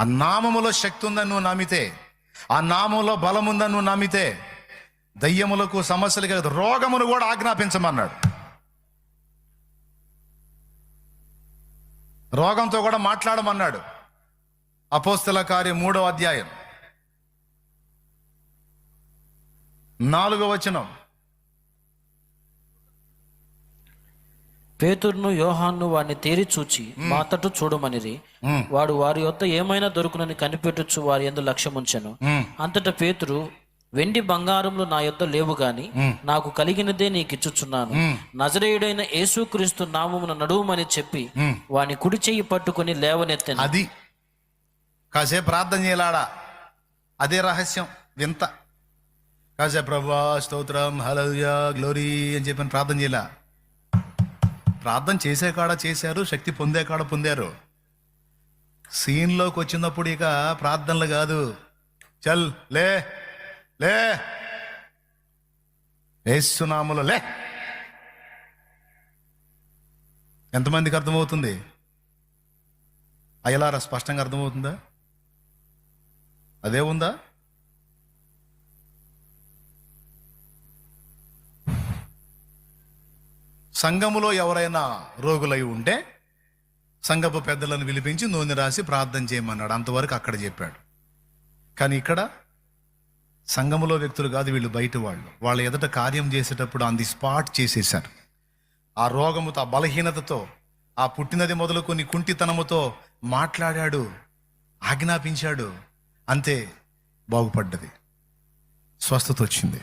ఆ నామములో శక్తి ఉందని నువ్వు నమ్మితే ఆ నామంలో బలం ఉందని నువ్వు నమ్మితే దయ్యములకు సమస్యలు కాదు రోగమును కూడా ఆజ్ఞాపించమన్నాడు. రోగంతో కూడా మాట్లాడమన్నాడు. అపోస్తల కార్యం మూడో అధ్యాయం. నాలుగో వచనం. పేతురును యోహాన్ను వాడిని తేరి చూచి మా తట్టు చూడమనిరి. వాడు వారి యొద్ద ఏమైనా దొరుకునని కనిపెట్టుచు వారి ఎందు లక్ష్యముంచెను. అంతటా పేతురు వెండి బంగారములు నా యొద్ద లేవు గాని నాకు కలిగినదే నీకు ఇచ్చుచున్నాను నజరేయుడైన యేసుక్రీస్తు నామమున నడువుమని చెప్పి వాని కుడి చెయ్యి పట్టుకుని లేవనెత్తెను. అది కాసేపు ప్రార్థన చేయలాడా? అదే రహస్యం వింత. కాసేపు ప్రభా స్తోత్రం హలలుయా గ్లోరీ అని చెప్పని ప్రార్థన చేయలా? ప్రార్థన చేసే కాడ చేశారు శక్తి పొందే కాడ పొందారు. సీన్లోకి వచ్చినప్పుడు ఇక ప్రార్థనలు కాదు. చల్ లే లే. వేస్తున్నాములు లే. ఎంతమందికి అర్థమవుతుంది? అయ్యలారా స్పష్టంగా అర్థమవుతుందా? అదే ఉందా? సంఘములో ఎవరైనా రోగులై ఉంటే సంఘపు పెద్దలను పిలిపించి నూనె రాసి ప్రార్థన చేయమన్నాడు. అంతవరకు అక్కడ చెప్పాడు. కానీ ఇక్కడ సంఘములో వ్యక్తులు కాదు వీళ్ళు బయట వాళ్ళు. వాళ్ళ ఎదుట కార్యం చేసేటప్పుడు ఆన్ ది స్పాట్ చేసేశారు. ఆ రోగముతో ఆ బలహీనతతో ఆ పుట్టినది మొదలుకొని కుంటితనముతో మాట్లాడాడు ఆజ్ఞాపించాడు. అంతే బాగుపడ్డది. స్వస్థత వచ్చింది.